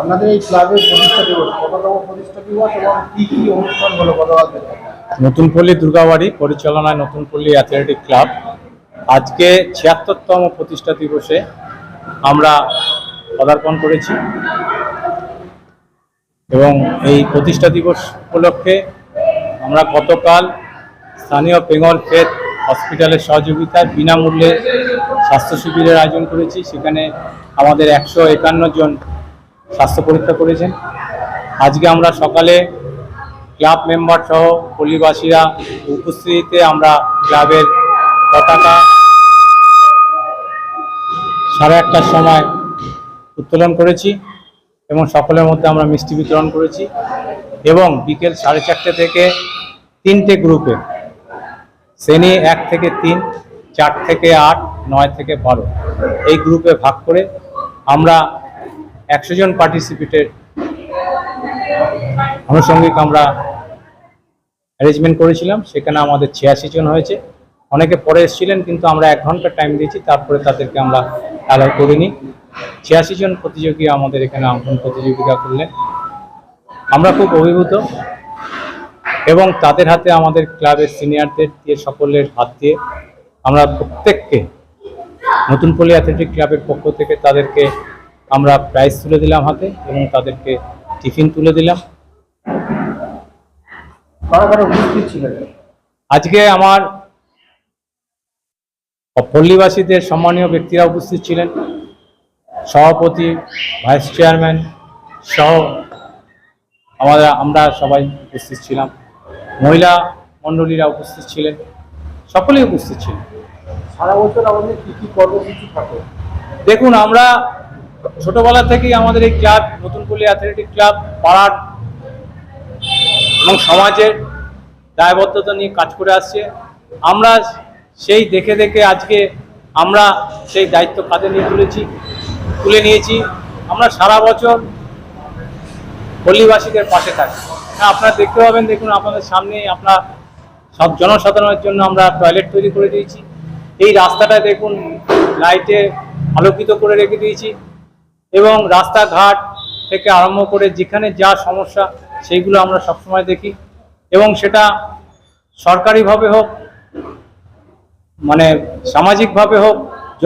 আপনাদের এই ক্লাবের প্রতিষ্ঠা দিবস, কততম প্রতিষ্ঠা দিবস এবং কি কি অনুষ্ঠান হলো গতকাল? নতুনপল্লী দুর্গাবাড়ি পরিচালনায় নতুনপল্লী অ্যাথলেটিক ক্লাব আজকে ছিয়াত্তরতম প্রতিষ্ঠা দিবসে আমরা পদার্পণ করেছি এবং এই প্রতিষ্ঠা দিবস উপলক্ষে আমরা গতকাল স্থানীয় বেঙ্গল ফেথ হসপিটালের সহযোগিতায় বিনামূল্যে স্বাস্থ্য শিবিরের আয়োজন করেছি সেখানে আমাদের একশো একান্ন জন স্বাস্থ্য পরীক্ষা করেছেন। আজকে আমরা সকালে ক্লাব মেম্বার সহ পল্লীবাসীরা উপস্থিতিতে আমরা ক্লাবের পতাকা সাড়ে আটটার সময় উত্তোলন করেছি এবং সকলের মধ্যে আমরা মিষ্টি বিতরণ করেছি এবং বিকেল সাড়ে চারটে থেকে তিনটে গ্রুপে, শ্রেণি এক থেকে তিন, চার থেকে আট, নয় থেকে বারো, এই গ্রুপে ভাগ করে আমরা একশো জন পার্টিসিপেটের আনুষঙ্গিক আমরা অ্যারেঞ্জমেন্ট করেছিলাম, সেখানে আমাদের ছিয়াশি জন হয়েছে। অনেকে পরে এসেছিলেন, কিন্তু আমরা এক ঘণ্টা টাইম দিয়েছি, তারপরে তাদেরকে আমরা অ্যালাউ করিনি। ছিয়াশি জন প্রতিযোগী আমাদের এখানে অঙ্কন প্রতিযোগিতা করলেন। আমরা খুব অভিভূত এবং তাদের হাতে আমাদের ক্লাবের সিনিয়রদের দিয়ে সকলের হাত দিয়ে আমরা প্রত্যেককে নতুন পল্লী অ্যাথলেটিক ক্লাবের পক্ষ থেকে তাদেরকে আমরা প্রাইজ তুলে দিলাম হাতে এবং তাদেরকে টিফিন তুলে দিলাম। আজকে আমার পল্লীবাসীদের সম্মানীয় ব্যক্তিরা উপস্থিত ছিলেন। সভাপতি ভাইস চেয়ারম্যান সহ আমাদের আমরা সবাই উপস্থিত ছিলাম। মহিলা মণ্ডলীরা উপস্থিত ছিলেন। সকলেই উপস্থিত ছিলেন। সারা বছর আমাদের কি কী কর্মসূচি থাকে? দেখুন আমরা ছোটবেলা থেকেই আমাদের এই ক্লাব, নতুন পল্লী অ্যাথলেটিক ক্লাব, পাড়ার এবং সমাজের দায়বদ্ধতা নিয়ে কাজ করে আসছে। আমরা সেই দেখে দেখে আজকে আমরা সেই দায়িত্ব কাঁধে নিয়ে তুলেছি, তুলে নিয়েছি। আমরা সারা বছর পল্লীবাসীদের পাশে থাকি। হ্যাঁ আপনারা দেখতে পাবেন, দেখুন আপনাদের সামনে আপনার সব জনসাধারণের জন্য আমরা টয়লেট তৈরি করে দিয়েছি। এই রাস্তাটা দেখুন, লাইটে আলোকিত করে রেখে দিয়েছি। এবং রাস্তাঘাট থেকে আরম্ভ করে যেখানে যা সমস্যা, সেইগুলো আমরা সবসময় দেখি। এবং সেটা সরকারিভাবে হোক মানে সামাজিকভাবে হোক,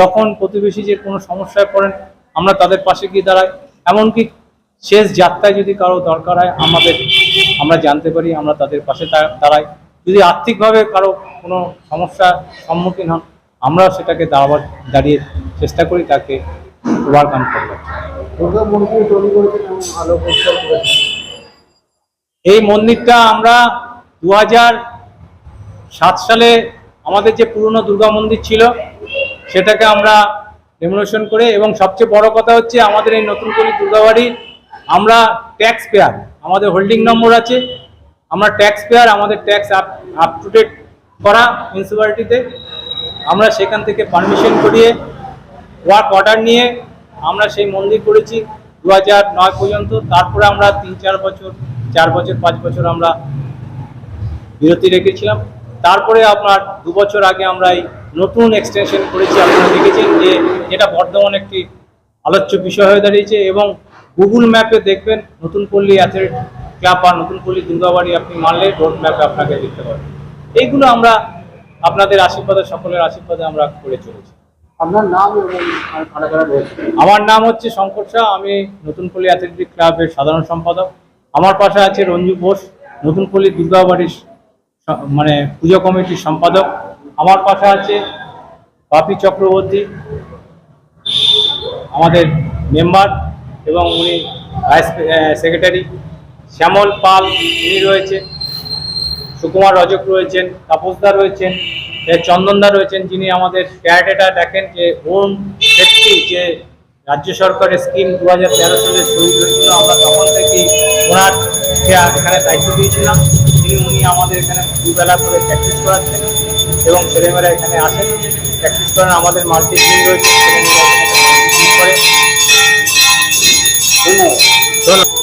যখন প্রতিবেশী যে কোনো সমস্যায় পড়েন, আমরা তাদের পাশে গিয়ে দাঁড়াই। এমনকি শেষ যাত্রায় যদি কারও দরকার হয়, আমাদের, আমরা জানতে পারি, আমরা তাদের পাশে দাঁড়াই। যদি আর্থিকভাবে কারও কোনো সমস্যার সম্মুখীন হন, আমরাও সেটাকে দাঁড়াবার, দাঁড়িয়ে চেষ্টা করি তাকে পরিষ্কার করেছেন এই মন্দিরটা আমরা দু সাত সালে আমাদের যে পুরনো দুর্গা মন্দির ছিল সেটাকে আমরা ডেমোলেশন করে এবং সবচেয়ে বড় কথা হচ্ছে আমাদের এই নতুন করে দুর্গাবাড়ি আমরা ট্যাক্স পেয়ার আমাদের হোল্ডিং নম্বর আছে। আমরা ট্যাক্স পেয়ার আমাদের tax up up to date করা মিউনিসিপ্যালিটিতে আমরা সেখান থেকে পারমিশন করিয়ে ওয়ার্ক অর্ডার নিয়ে আমরা সেই মন্দির করেছি দু নয় পর্যন্ত। তারপরে আমরা তিন, চার বছর চার বছর, পাঁচ বছর আমরা বিরতি রেখেছিলাম। তারপরে আপনার দু বছর আগে আমরা এই নতুন এক্সটেনশন করেছি, আপনারা দেখেছেন যে যেটা বর্ধমান একটি আলোচ্য বিষয় হয়ে দাঁড়িয়েছে এবং গুগল ম্যাপে দেখবেন নতুন পল্লী অ্যাথলেট ক্লাব বা নতুন পল্লী দুর্গাবাড়ি আপনি মানলে রোড ম্যাপে আপনাকে দেখতে পাবেন। এইগুলো আমরা আপনাদের আশীর্বাদে, সকলের আশীর্বাদে আমরা করে চলেছি। আপনার নাম এবং আমার নাম হচ্ছে শঙ্কর শাহ, আমি নতুন নতুনপল্লী অ্যাথলেটিক ক্লাবের সাধারণ সম্পাদক। আমার পাশে আছে রঞ্জু বোস নতুনপল্লী দুর্গাবাড়ির মানে পুজো কমিটির সম্পাদক। আমার পাশে আছে বাপি চক্রবর্তী, আমাদের মেম্বার এবং উনি ভাইস সেক্রেটারি। শ্যামল পাল, উনি রয়েছে। সুকুমার রজক রয়েছেন, তাপসদা রয়েছেন। চন্দনদা রয়েছেন, যিনি আমাদের ক্যারাটেটা দেখেন যে হোম সেফটি যে রাজ্য সরকারের স্কিম দু হাজার তেরো সালে শুরু হয়েছিল, আমরা তখন থেকেই ওনার এখানে দায়িত্ব দিয়েছিলাম। তিনি, উনি আমাদের এখানে দুবেলা করে প্র্যাকটিস করাচ্ছেন এবং ছেলেমেয়েরা এখানে আসেন। প্র্যাকটিস করেন, আমাদের মাল্টি টিম রয়েছে, ছেলেমেয়েরা ধন্যবাদ।